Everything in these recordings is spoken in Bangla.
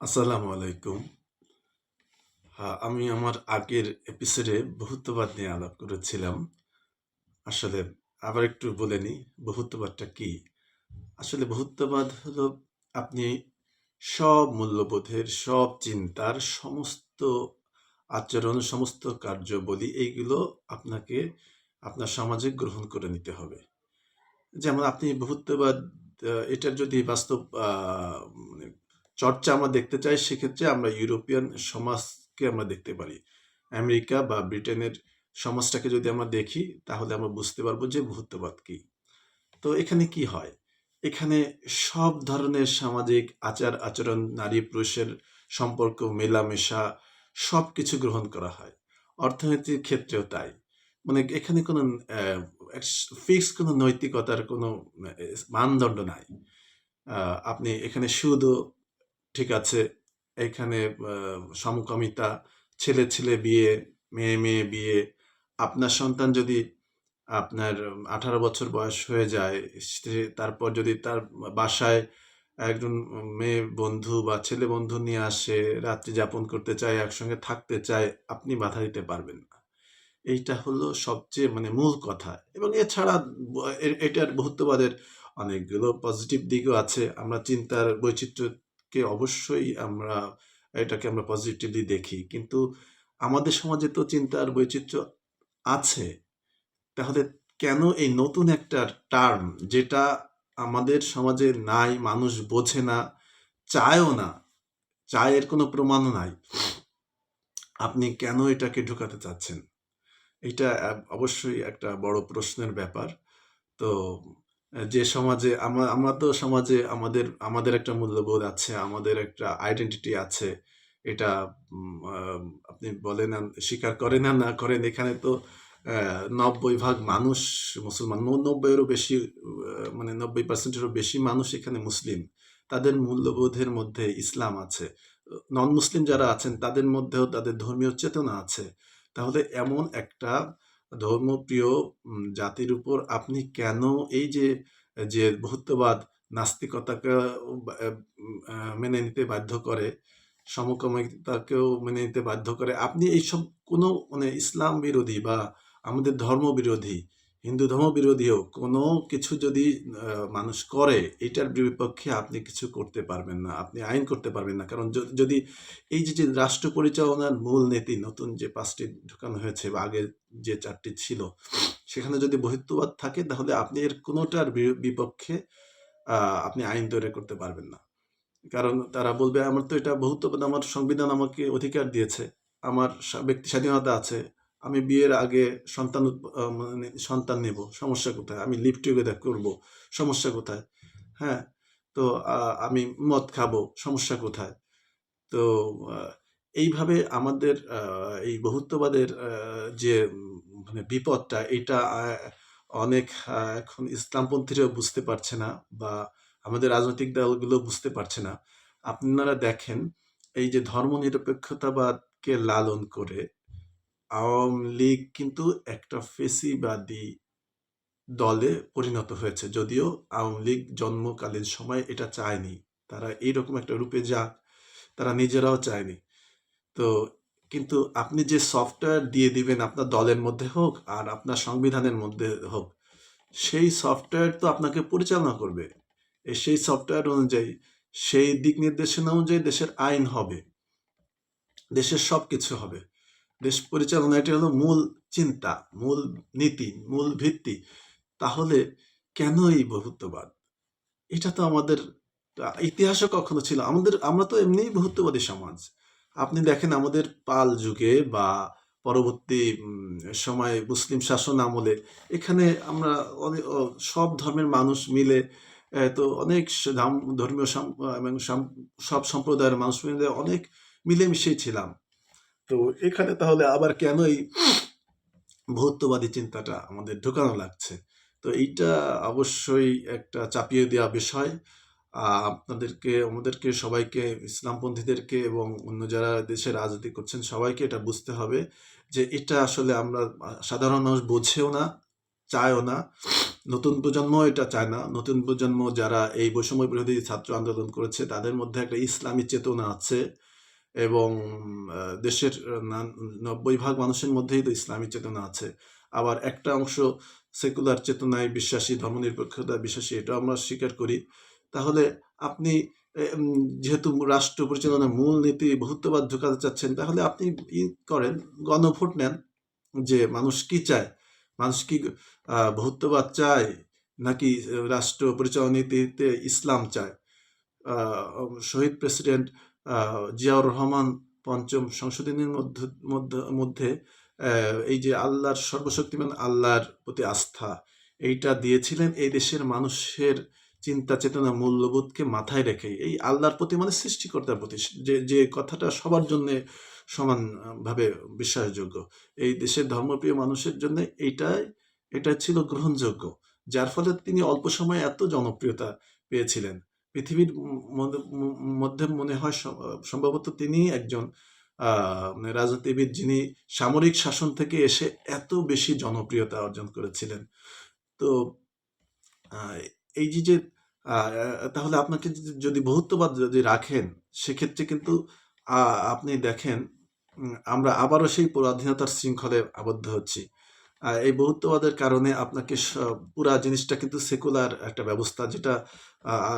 আসসালামু আলাইকুম। হ্যাঁ, আমি আমার আগের এপিসোডে বহুত্ববাদ নিয়ে আলাপ করেছিলাম। আসলে আবার একটু বলে নিই, বহুত্ববাদটা কি? আসলে বহুত্ববাদ হলো আপনি সব মূল্যবোধের, সব চিন্তার, সমস্ত আচরণ, সমস্ত কার্যাবলী এইগুলো আপনাকে আপনার সমাজে গ্রহণ করে নিতে হবে। যেমন আপনি বহুত্ববাদ এটার যদি বাস্তব মানে চর্চা আমরা দেখতে চাই সেক্ষেত্রে আমরা ইউরোপিয়ান সমাজকে আমরা দেখতে পারি। আমেরিকা বা ব্রিটেনের সমাজটাকে যদি আমরা দেখি তাহলে আমরা বুঝতে পারব যে বহুত্ববাদ কি। তো এখানে কি হয়? এখানে সব ধরনের সামাজিক আচার-আচরণ, নারী-পুরুষের সম্পর্ক, মেলামেশা সব কিছু গ্রহণ করা হয়। অর্থনীতির ক্ষেত্রেও তাই। মানে এখানে কোনো ফিক্সড কোনো নৈতিকতার কোনো মানদণ্ড নাই। আপনি এখানে সুদও ঠিক আছে। এখানে সমকামিতা, ছেলে, ছেলে বিয়ে, মেয়ে, মেয়ে বিয়ে। আপনার সন্তান যদি আপনার ১৮ বছর বয়স হয়ে যায়, তারপর যদি তার বাসায় একজন মেয়ে বন্ধু বা ছেলে বন্ধু নিয়ে আসে, রাত্রি যাপন করতে চায়, একসঙ্গে থাকতে চায়, আপনি বাধা দিতে পারবেন না। এইটা হলো সবচেয়ে মানে মূল কথা এবং এছাড়া এটার বহুত্ববাদের অনেকগুলো পজিটিভ দিকও আছে। আমরা চিন্তার বৈচিত্র্যকে অবশ্যই আমরা এটাকে আমরা পজিটিভলি দেখি। কিন্তু আমাদের সমাজে তো চিন্তার বৈচিত্র্য আছে। তাহলে কেন এই নতুন একটা টার্ম যেটা আমাদের সমাজে নাই, মানুষ বোঝে না, চায়ও না, চায়ের কোনো প্রমাণও নাই। আপনি কেন এটাকে ঢুকাতে চাচ্ছেন? এটা অবশ্যই একটা বড় প্রশ্নের ব্যাপার। তো যে সমাজে আমা আমরা তো সমাজে আমাদের আমাদের একটা মূল্যবোধ আছে, আমাদের একটা আইডেন্টিটি আছে। এটা আপনি বলেন স্বীকার করেন না না করেন এখানে তো নব্বই ভাগ মানুষ মুসলমান। ন ৯০ বেশি মানে নব্বই পার্সেন্টেরও বেশি মানুষ এখানে মুসলিম। তাদের মূল্যবোধের মধ্যে ইসলাম আছে। নন মুসলিম যারা আছেন তাদের মধ্যেও তাদের ধর্মীয় চেতনা আছে। তাহলে এমন একটা ধর্মপ্রিয় জাতির উপর আপনি কেন এই যে, যে বহুত্ববাদ নাস্তিকতাকে মেনে নিতে বাধ্য করে, সমকামিতাকেও মেনে নিতে বাধ্য করে। আপনি এইসব কোনো মানে ইসলাম বিরোধী বা আমাদের ধর্ম বিরোধী, হিন্দু ধর্ম বিরোধীও কোনো কিছু যদি মানুষ করে, এটার বিপক্ষে আপনি কিছু করতে পারবেন না। আপনি আইন করতে পারবেন না। কারণ যদি এই যে, রাষ্ট্র পরিচালনার মূল নীতি নতুন যে ৫ টি ঢুকানো হয়েছে বা আগে যে চারটি ছিল, সেখানে যদি বহুত্ববাদ থাকে তাহলে আপনি এর কোনোটার বিপক্ষে আপনি আইন তৈরি করতে পারবেন না। কারণ তারা বলবে আমার তো এটা বহুত্ববাদ আমার সংবিধান আমাকে অধিকার দিয়েছে। আমার ব্যক্তি স্বাধীনতা আছে। আমি বিয়ের আগে সন্তান মানে সন্তান নেব। সমস্যা কোথায়? আমি লিভ টুগেদার করব। সমস্যা কোথায়? হ্যাঁ? তো আমি মদ খাব। সমস্যা কোথায়? তো এইভাবে আমাদের এই বহুত্ববাদের যে মানে বিপদটা, এটা অনেক এখন ইসলামপন্থীরাও বুঝতে পারছে না বা আমাদের রাজনৈতিক দলগুলো বুঝতে পারছে না। আপনারা দেখেন, এই যে ধর্মনিরপেক্ষতাবাদকে লালন করে আওয়ামী লীগ কিন্তু একটা ফ্যাসিবাদী দলে পরিণত হয়েছে। যদিও আওয়ামী লীগ জন্মকালীন সময়ে এটা চায়নি। তারা এইরকম একটা রূপে যাক, তারা নিজেরাও চায়নি। তো কিন্তু আপনি যে সফটওয়্যার দিয়ে দিবেন আপনার দলের মধ্যে হোক আর আপনার সংবিধানের মধ্যে হোক, সেই সফটওয়্যার তো আপনাকে পরিচালনা করবে। সেই সফটওয়্যার অনুযায়ী, সেই দিক নির্দেশনা অনুযায়ী দেশের আইন হবে। দেশের সব কিছু হবে। দেশ পরিচালনা এটি হলো মূল চিন্তা, মূল নীতি, মূল ভিত্তি। তাহলে কেন এই বহুত্ববাদ? এটা তো আমাদের ইতিহাসও কখনো ছিল আমাদের আমরা তো এমনিই বহুত্ববাদী সমাজ। আপনি দেখেন আমাদের পাল যুগে বা পরবর্তী সময়ে মুসলিম শাসন আমলে এখানে আমরা অনে অ সব ধর্মের মানুষ মিলে তো অনেক ধর্মীয় এবং সব সম্প্রদায়ের মানুষ মিলে অনেক মিলেমিশেই ছিলাম। তো এখানে তাহলে আবার কেন এই বহুত্ববাদী চিন্তাটা আমাদের ঢোকানো লাগছে? তো এইটা অবশ্যই একটা চাপিয়ে দেওয়া বিষয়। আপনাদেরকে আমাদেরকে সবাইকে ইসলামপন্থীদেরকে এবং অন্য যারা দেশে রাজনীতি করছেন সবাইকে এটা বুঝতে হবে যে এটা আসলে আমরা সাধারণ মানুষ বোঝেও না, চায়ও না। নতুন প্রজন্ম এটা চায় না নতুন প্রজন্ম যারা এই বৈষম্য বিরোধী ছাত্র আন্দোলন করেছে তাদের মধ্যে একটা ইসলামী চেতনা আছে এবং দেশের নব্বই ভাগ মানুষের মধ্যেই তো ইসলামী চেতনা আছে। আবার একটা অংশ সেকুলার চেতনায় বিশ্বাসী, ধর্মনিরপেক্ষতা বিশ্বাসী এটা আমরা স্বীকার করি। তাহলে আপনি যেহেতু রাষ্ট্র পরিচালনার মূল নীতি বহুত্ববাদ ঢুকাতে চাচ্ছেন, তাহলে আপনি ই করেন, গণভোট নেন যে মানুষ কি চায়। মানুষ কি বহুত্ববাদ চায় নাকি রাষ্ট্র পরিচালনা নীতিতে ইসলাম চায়? শহীদ প্রেসিডেন্ট জিয়াউর রহমান পঞ্চম সংশোধনীর মধ্যে এই যে আল্লাহর সর্বশক্তিমান আল্লাহর প্রতি আস্থা, এইটা দিয়েছিলেন এই দেশের মানুষের চিন্তা চেতনা মূল্যবোধকে মাথায় রেখে এই আল্লাহর প্রতি মানে সৃষ্টিকর্তার প্রতি, যে যে কথাটা সবার জন্য সমানভাবে বিশ্বাসযোগ্য। এই দেশের ধর্মপ্রিয় মানুষের জন্য এইটাই, এটা ছিল গ্রহণযোগ্য, যার ফলে তিনি অল্প সময়ে এত জনপ্রিয়তা পেয়েছিলেন। পৃথিবীর মধ্যে মনে হয় সম্ভবত তিনি একজন মানে রাজনীতিবিদ যিনি সামরিক শাসন থেকে এসে এত বেশি জনপ্রিয়তা অর্জন করেছিলেন। তো এই যে যে তাহলে আপনাকে যদি- বহুত্ববাদ যদি রাখেন, সেক্ষেত্রে কিন্তু আপনি দেখেন আমরা আবারও সেই পরাধীনতার শৃঙ্খলে আবদ্ধ হচ্ছি। এই বহুত্ববাদের কারণে আপনাকে পুরা জিনিসটা কিন্তু সেকুলার একটা ব্যবস্থা যেটা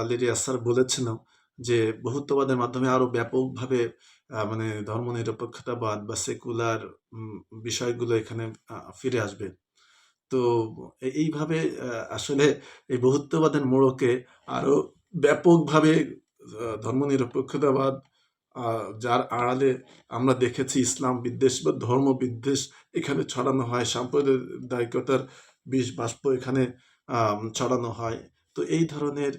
আলিরি আসার বলেছেন যে বহুত্ববাদের মাধ্যমে আরও ব্যাপকভাবে মানে ধর্মনিরপেক্ষতাবাদ বা সেকুলার বিষয়গুলো এখানে ফিরে আসবে। তো এইভাবে আসলে এই বহুত্ববাদের মোড়কে আরও ব্যাপকভাবে ধর্মনিরপেক্ষতাবাদ যার আড়ালে আমরা দেখেছি ইসলাম বিদ্বেষ বা ধর্ম বিদ্বেষ এখানে ছড়ানো হয়, সাম্প্রদায়িকতার বিষ বাষ্প এখানে ছড়ানো হয়। তো এই ধরনের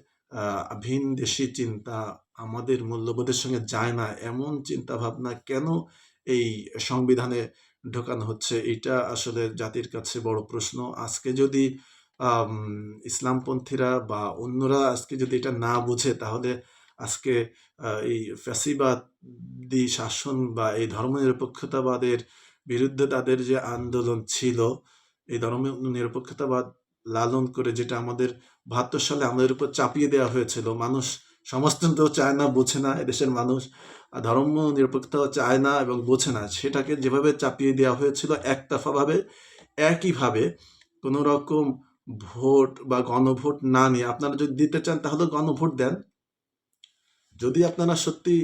ভিন দেশি চিন্তা আমাদের মূল্যবোধের সঙ্গে যায় না। এমন চিন্তা ভাবনা কেন এই সংবিধানে ঢোকানো হচ্ছে? এটা আসলে জাতির কাছে বড় প্রশ্ন। আজকে যদি ইসলামপন্থীরা বা অন্যরা আজকে যদি এটা না বুঝে, তাহলে আজকে এই ফ্যাসিবাদী শাসন বা এই ধর্মনিরপেক্ষতাবাদের বিরুদ্ধে তাদের যে আন্দোলন ছিল, এই ধর্ম নিরপেক্ষতাবাদ লালন করে যেটা আমাদের বাহাত্তর সালে আমাদের উপর চাপিয়ে দেওয়া হয়েছিল। মানুষ সমাজতন্ত্র চায় না, বোঝে না, এদেশের মানুষ ধর্ম নিরপেক্ষতা চায় না এবং বোঝে না। সেটাকে যেভাবে চাপিয়ে দেওয়া হয়েছিল একতরফাভাবে, একইভাবে কোনো রকম ভোট বা গণভোট না নিয়ে। আপনারা যদি দিতে চান তাহলে গণভোট দেন। যদি আপনারা সত্যি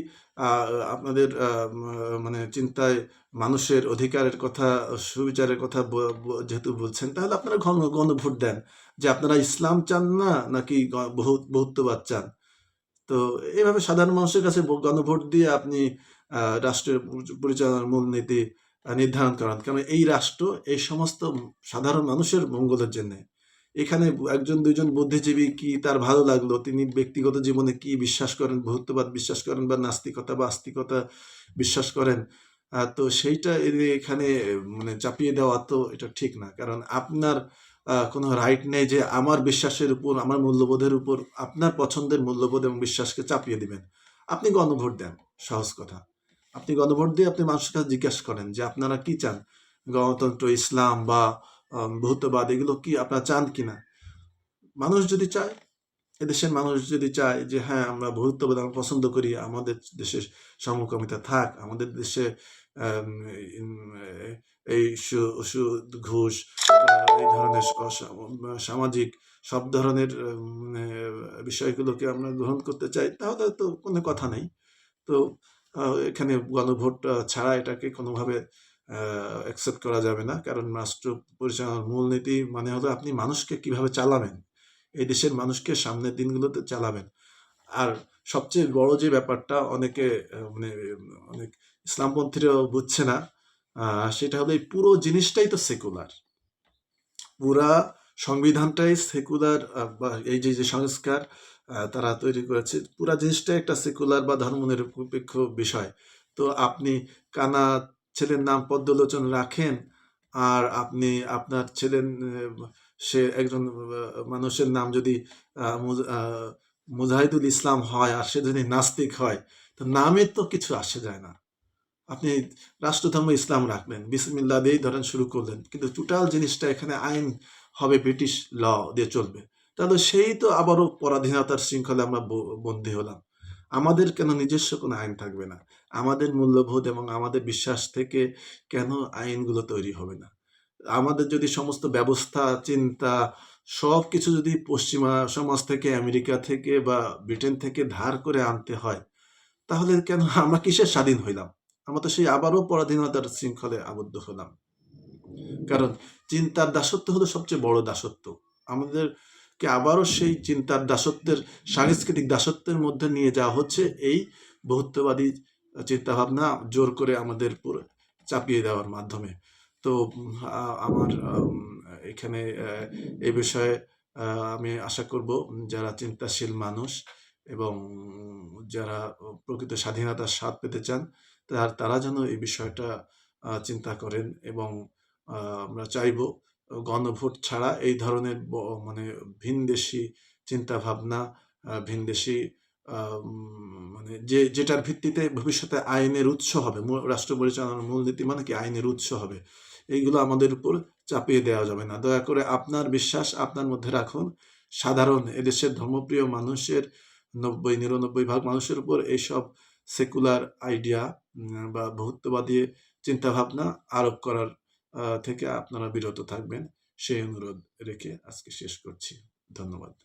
আপনাদের মানে চিন্তায় মানুষের অধিকারের কথা, সুবিচারের কথা যেহেতু বলছেন, তাহলে আপনারা গণ গণভোট দেন যে আপনারা ইসলাম চান না, নাকি বহুত্ববাদ চান। তো এইভাবে সাধারণ মানুষের কাছে গণভোট দিয়ে আপনি রাষ্ট্রের পরিচালনার মূলনীতি নির্ধারণ করান। কারণ এই রাষ্ট্র এই সমস্ত সাধারণ মানুষের মঙ্গলের জন্য। এখানে একজন, দুইজন বুদ্ধিজীবী কি তার ভালো লাগল? তিনি ব্যক্তিগত জীবনে কি বিশ্বাস করেন? বহুত্ববাদ বিশ্বাস করেন বা নাস্তিকতা বা আস্তিকতা বিশ্বাস করেন? তো সেইটা এখানে মানে চাপিয়ে দেওয়া তো এটা ঠিক না। কারণ আপনার কোনো রাইট নেই যে আমার বিশ্বাসের উপর, আমার মূল্যবোধের উপর, আপনার পছন্দের মূল্যবোধ এবং বিশ্বাসকে চাপিয়ে দিবেন। আপনি গণভোট দেন, সহজ কথা। আপনি গণভোট দিয়ে আপনি মানুষের কাছে জিজ্ঞাসা করেন যে আপনারা কি চান? গণতন্ত্র, ইসলাম বা বহুত্ববাদ এগুলো কি আপনারা চান কিনা? মানুষ যদি চায় এদেশের মানুষ যদি চায় যে হ্যাঁ আমরা বহুত্ববাদ আমরা পছন্দ করি আমাদের দেশে সমকামিতা থাক আমাদের দেশে এই ঘুষ এই ধরনের সামাজিক সব ধরনের উম, বিষয়গুলোকে আমরা গ্রহণ করতে চাই তাহলে তো কোনো কথা নেই। তো এখানে গণভোট ছাড়া এটাকে কোনোভাবে অ্যাকসেপ্ট করা যাবে না। কারণ রাষ্ট্র পরিচালনার মূলনীতি মানে হলো আপনি মানুষকে কীভাবে চালাবেন, এই দেশের মানুষকে সামনের দিনগুলোতে চালাবেন। আর সবচেয়ে বড় যে ব্যাপারটা অনেকে মানে অনেক ইসলামপন্থীরাও বুঝছে না সেটা হলো এই পুরো জিনিসটাই তো সেকুলার পুরা সংবিধানটাই সেকুলার বা এই যে যে সংস্কার তারা তৈরি করেছে, পুরা জিনিসটাই একটা সেকুলার বা ধর্মনিরপেক্ষ বিষয়। তো আপনি কানা ছেলের নাম পদ্মলোচন রাখেন আর আপনি আপনার ছেলের সে একজন মানুষের নাম যদি মুজাহিদুল ইসলাম হয় আর সে যদি নাস্তিক হয়, তো নামের তো কিছু আসে যায় না। আপনি রাষ্ট্রধর্ম ইসলাম রাখবেন বিসমিল্লা দিয়েই ধরেন শুরু করলেন, কিন্তু টোটাল জিনিসটা এখানে আইন হবে ব্রিটিশ ল দিয়ে চলবে। তাহলে সেই তো আবারও পরাধীনতার শৃঙ্খলে আমরা বন্দী হলাম। আমাদের কেন নিজস্ব কোনো আইন থাকবে না? আমাদের মূল্যবোধ এবং আমাদের বিশ্বাস থেকে কেন আইনগুলো তৈরি হবে না? আমাদের যদি সমস্ত ব্যবস্থা, চিন্তা সব কিছু যদি পশ্চিমা সমাজ থেকে, আমেরিকা থেকে বা ব্রিটেন থেকে ধার করে আনতে হয়, তাহলে কেন আমরা কিসের স্বাধীন হইলাম? আমরা তো সেই আবারও পরাধীনতার শৃঙ্খলে আবদ্ধ হলাম। কারণ চিন্তার দাসত্ব হলো সবচেয়ে বড় দাসত্ব। আমাদেরকে আবারও সেই চিন্তার দাসত্বের, সাংস্কৃতিক দাসত্বের মধ্যে নিয়ে যাওয়া হচ্ছে এই বহুত্ববাদী চিন্তাভাবনা জোর করে আমাদের চাপিয়ে দেওয়ার মাধ্যমে। তো আমার এখানে এই বিষয়ে আমি আশা করব যারা চিন্তাশীল মানুষ এবং যারা প্রকৃত স্বাধীনতার স্বাদ পেতে চান, তার, তারা যেন এই বিষয়টা চিন্তা করেন এবং আমরা চাইব, গণভোট ছাড়া এই ধরনের মানে ভিনদেশি চিন্তা ভাবনা ভিনদেশি মানে যে, যেটার ভিত্তিতে ভবিষ্যতে আইনের উৎস হবে রাষ্ট্র পরিচালনার মূলনীতি মানে কি আইনের উৎস হবে, এইগুলো আমাদের উপর চাপিয়ে দেওয়া যাবে না। দয়া করে আপনার বিশ্বাস আপনার মধ্যে রাখুন। সাধারণ এদেশের ধর্মপ্রিয় মানুষের নব্বই, নিরানব্বই ভাগ মানুষের উপর এইসব সেকুলার আইডিয়া বা বহুত্ববাদী চিন্তাভাবনা আরোপ করার থেকে আপনারা বিরত থাকবেন। সেই অনুরোধ রেখে আজকে শেষ করছি। ধন্যবাদ।